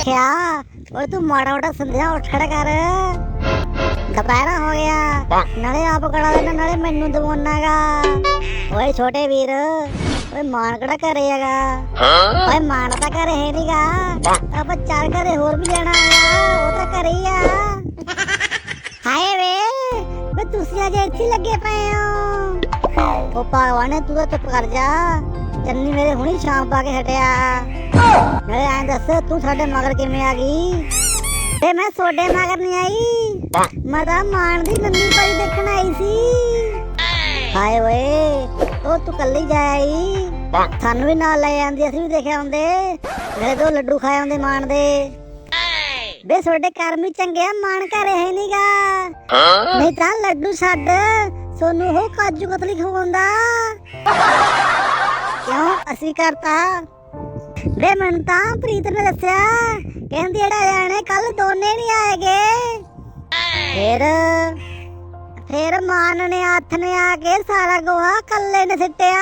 ਦੇਖਿਆ ਓਏ ਤੂੰ ਮਾੜਾ ਮੋਟਾ ਸੰਧਿਆ ਉੱਠ ਖੜਾ ਕਰ। ਦੁਪਹਿਰਾ ਹੋ ਗਿਆ। ਨਾਲੇ ਆਪ ਕੜਾ ਦੇਣਾ ਨਾਲੇ ਮੈਨੂੰ ਦਵਾਉਣਾਗਾ ਓਏ ਛੋਟੇ ਵੀਰ, ਓਏ ਮਾਨ ਕਿਹੜਾ ਘਰੇ ਹੈਗਾ? ਓਏ ਮਾਨ ਤਾਂ ਘਰੇ ਹੈ ਨੀਗਾ। ਆਪਾਂ ਚਾਰ ਘਰੇ ਹੋਰ ਵੀ ਲੈਣਾ ਆਇਆ ਉਹ ਤਾਂ ਘਰੇ ਆ। ਹਾਏ ਵੇ ਵੇ ਤੁਸੀਂ ਅਜੇ ਇੱਥੇ ਲੱਗੇ ਪਏ ਹੋ। ਉਹ ਭਗਵਾਨ ਤੂੰ ਤਾਂ ਚੁੱਪ ਕਰ ਜਾ। ਚੰਨੀ ਮੇਰੇ ਹੁਣੀ ਸ਼ਾਮ ਪਾ ਕੇ ਹਟਿਆ। ਨਾਲੇ ਐਂ ਦੱਸ ਤੂੰ ਸਾਡੇ ਮਗਰ ਕਿਵੇਂ ਆ ਗਈ? ਤੇ ਮੈਂ ਸੋਡੇ ਮਗਰ ਨਹੀਂ ਆਈ। ਮੈਂ ਤਾਂ ਮਾਨ ਦੀ ਨੰਦੀ ਪਈ ਦੇਖਣ ਆਈ ਸੀ। ਹਾਏ ਓਏ ਉਹ ਤੂੰ ਕੱਲੀ ਜਾਈ ਸਾਨੂੰ ਵੀ ਨਾਲ ਲੈ ਜਾਂਦੀ ਅਸੀਂ ਵੀ ਦੇਖਿਆ ਹੁੰਦੇ। ਮੇਰੇ ਤੋਂ ਲੱਡੂ ਖਾਏ ਹੁੰਦੇ ਮਾਨ ਦੇ। ਬੇ ਤੁਹਾਡੇ ਕਰਮ ਹੀ ਚੰਗੇ ਆ ਮਾਨ ਘਰੇ ਹੈ ਨੀਗਾ। ਨਹੀਂ ਤਾਂ ਲੱਡੂ ਛੱਡ। ਸੋਨੂੰ ਉਹ ਕਾਜੂ ਕਤਲੀ ਖਵਾਉਂਦਾ? ਕਿਉਂ? ਅਸੀਂ ਕਰਤਾ। ਬੇ, ਮੈਨੂੰ ਤਾਂ ਪ੍ਰੀਤ ਨੇ ਦੱਸਿਆ। ਕਹਿੰਦੀ ਜਿਹੜਾ ਜਾਣੇ ਕੱਲ ਦੋਨੇ ਨਹੀਂ ਆਏਗੇ। ਫਿਰ ਫਿਰ ਮਾਨ ਨੇ ਹੱਥ ਨੇ ਆ ਕੇ ਸਾਰਾ ਗੋਹਾ ਕੱਲੇ ਨੇ ਸਿੱਟਿਆ।